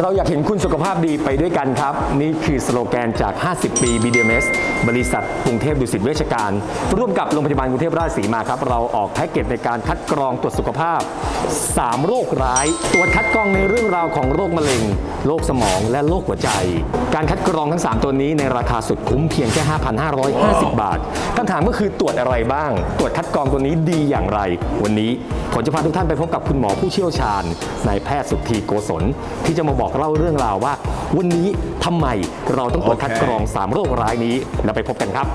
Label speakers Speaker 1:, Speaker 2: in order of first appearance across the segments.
Speaker 1: เราอยากเห็นคุณสุขภาพดีไปด้วยกันครับ นี่คือสโลแกนจาก 50 ปี BDMS บริษัทกรุงเทพดุสิตเวชการ ร่วมกับโรงพยาบาลกรุงเทพราชสีมาครับ เราออกแพ็กเกจในการคัดกรองตรวจสุขภาพ 3 โรคร้าย ตรวจคัดกรองในเรื่องราวของโรคมะเร็ง โรคสมองและโรคหัวใจ การคัดกรองทั้ง 3 ตัวนี้ในราคาสุดคุ้มเพียงแค่ 5,550 บาทคำถามก็คือตรวจอะไรบ้าง ตรวจคัดกรองตัวนี้ดีอย่างไร วันนี้ผมจะพาทุกท่านไปพบกับคุณหมอผู้เชี่ยวชาญนายแพทย์สุทธีโกศลที่จะมาบอกเล่าเรื่องราวว่า วันนี้ทำไมเราต้องตรวจคัดกรอง 3 โรคร้ายนี้แล้วไปพบกันครับ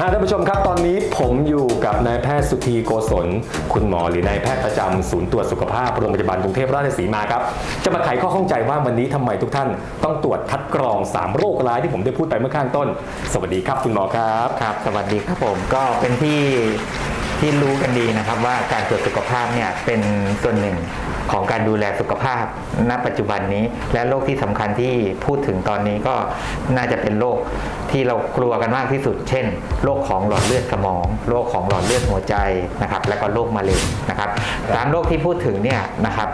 Speaker 1: ท่านผู้ชมครับตอนนี้ผมอยู่กับนายแพทย์สุธีโกศล คุณหมอหรือนายแพทย์ประจำศูนย์ตรวจสุขภาพโรงพยาบาลกรุงเทพราชสีมาครับ จะมาไขข้อข้องใจว่าวันนี้ทำไมทุกท่านต้องตรวจคัดกรอง 3 โรคร้ายที่ผมได้พูดไปเมื่อข้างต้น สวัสดีครับคุณหมอครับ
Speaker 2: ครับ สวัสดีครับผม ก็เป็นที่ ที่รู้กันดีนะครับว่าการตรวจสุขภาพเนี่ยเป็นส่วนหนึ่งของการดูแลสุขภาพ ณ ปัจจุบันนี้ และโรคที่สำคัญที่พูดถึงตอนนี้ก็น่าจะเป็นโรคที่เรากลัวกันมากที่สุด เช่น โรคของหลอดเลือดสมอง โรคของหลอดเลือดหัวใจนะครับ และก็โรคมะเร็งนะครับสามโรคที่พูดถึงเนี่ยนะครับ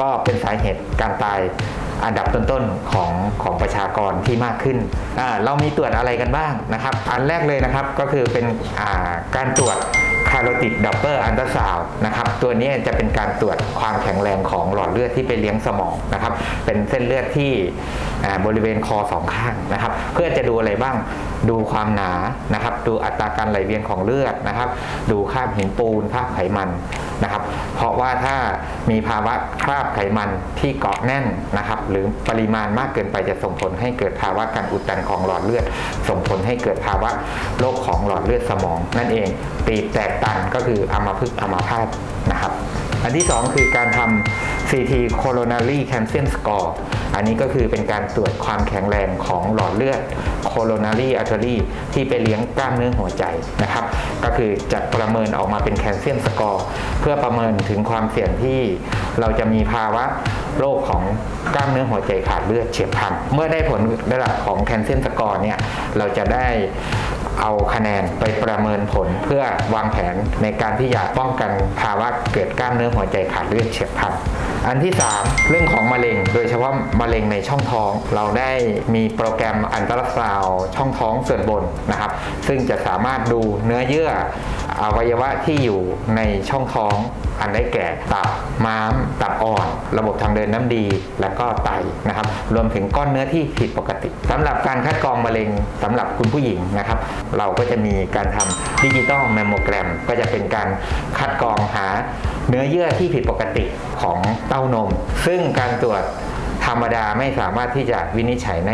Speaker 2: ก็เป็นสาเหตุการตายอันดับต้นๆของของประชากรที่มากขึ้น เรามีตรวจอะไรกันบ้างนะครับ อันแรกเลยนะครับก็คือเป็นาการตรวจ คาร์โรติดดับเบิลอันตราซาวนะครับตัวนี้จะเป็นการตรวจความแข็งแรงของหลอดเลือดที่ไปเลี้ยงสมองนะครับเป็นเส้นเลือดที่บริเวณคอสองข้างนะครับ เพื่อจะดูอะไรบ้างดูความหนานะครับ ดูอัตราการไหลเวียนของเลือดนะครับ ดูคราบหินปูนคราบไขมันนะครับ เพราะว่าถ้ามีภาวะคราบไขมันที่เกาะแน่นนะครับ หรือปริมาณมากเกินไปจะส่งผลให้เกิดภาวะการอุดตันของหลอดเลือด ส่งผลให้เกิดภาวะโรคของหลอดเลือดสมอง นั่นเองตีบแตกตันก็คืออัมพฤกษ์อัมาพาตนะครับ อันที่ 2 คือการทำ CT coronary calcium score อันนี้ก็คือเป็นการตรวจความแข็งแรงของหลอดเลือด coronary artery ที่ไปเลี้ยงกล้ามเนื้อหัวใจนะครับ ก็คือจะประเมินออกมาเป็น Calcium Score เพื่อประเมินถึงความเสี่ยงที่ เราจะมีภาวะโรคของกล้ามเนื้อหัวใจขาดเลือดเฉียบพลัน เมื่อได้ผลระดับของแคลเซียมสกอร์เนี่ย เราจะได้เอาคะแนนไปประเมินผลเพื่อวางแผนในการที่จะป้องกันภาวะเกิดกล้ามเนื้อหัวใจขาดเลือดเฉียบพลัน อันที่ 3 เรื่องของมะเร็ง โดยเฉพาะมะเร็งในช่องท้อง เราได้มีโปรแกรมอันตราซาวด์ช่องท้องส่วนบนนะครับ ซึ่งจะสามารถดูเนื้อเยื่อ อวัยวะที่อยู่ในช่องท้อง อันได้แก่ตับม้าม ตับอ่อน ระบบทางเดินน้ำดี และก็ไตนะครับ รวมถึงก้อนเนื้อที่ผิดปกติสำหรับการคัดกรองมะเร็งสำหรับคุณผู้หญิงนะครับ เราก็จะมีการทำดิจิตอลแมมโมแกรม ก็จะเป็นการคัดกรองหาเนื้อเยื่อที่ผิดปกติของเต้านม ซึ่งการตรวจ ธรรมดาไม่สามารถที่จะวินิจฉัยใน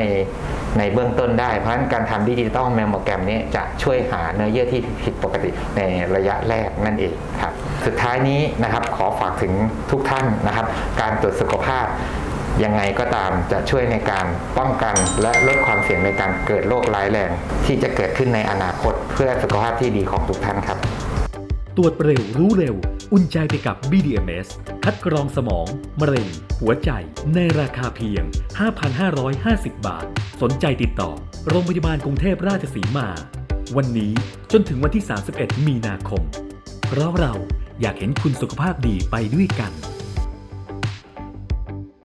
Speaker 2: ในเบื้องต้นได้ เพราะฉะนั้นการทำดิจิตอลแมมโมแกรมนี้จะช่วยหาเนื้อเยื่อที่ผิดปกติในระยะแรกนั่นเองครับ สุดท้ายนี้นะครับขอฝากถึงทุกท่านนะครับ การตรวจสุขภาพยังไงก็ตามจะช่วยในการป้องกันและลดความเสี่ยงในการเกิดโรคร้ายแรง ที่จะเกิดขึ้นในอนาคตเพื่อสุขภาพที่ดีของทุกท่านครับ
Speaker 3: ตรวจเร็วรู้เร็ว อุ่นใจไปกับ BDMS คัดกรองสมอง มะเร็ง หัวใจ ในราคาเพียง 5,550 บาท สนใจติดต่อ โรงพยาบาลกรุงเทพราชสีมา วันนี้จนถึงวันที่ 31 มีนาคม เพราะเราอยากเห็นคุณสุขภาพดีไปด้วยกัน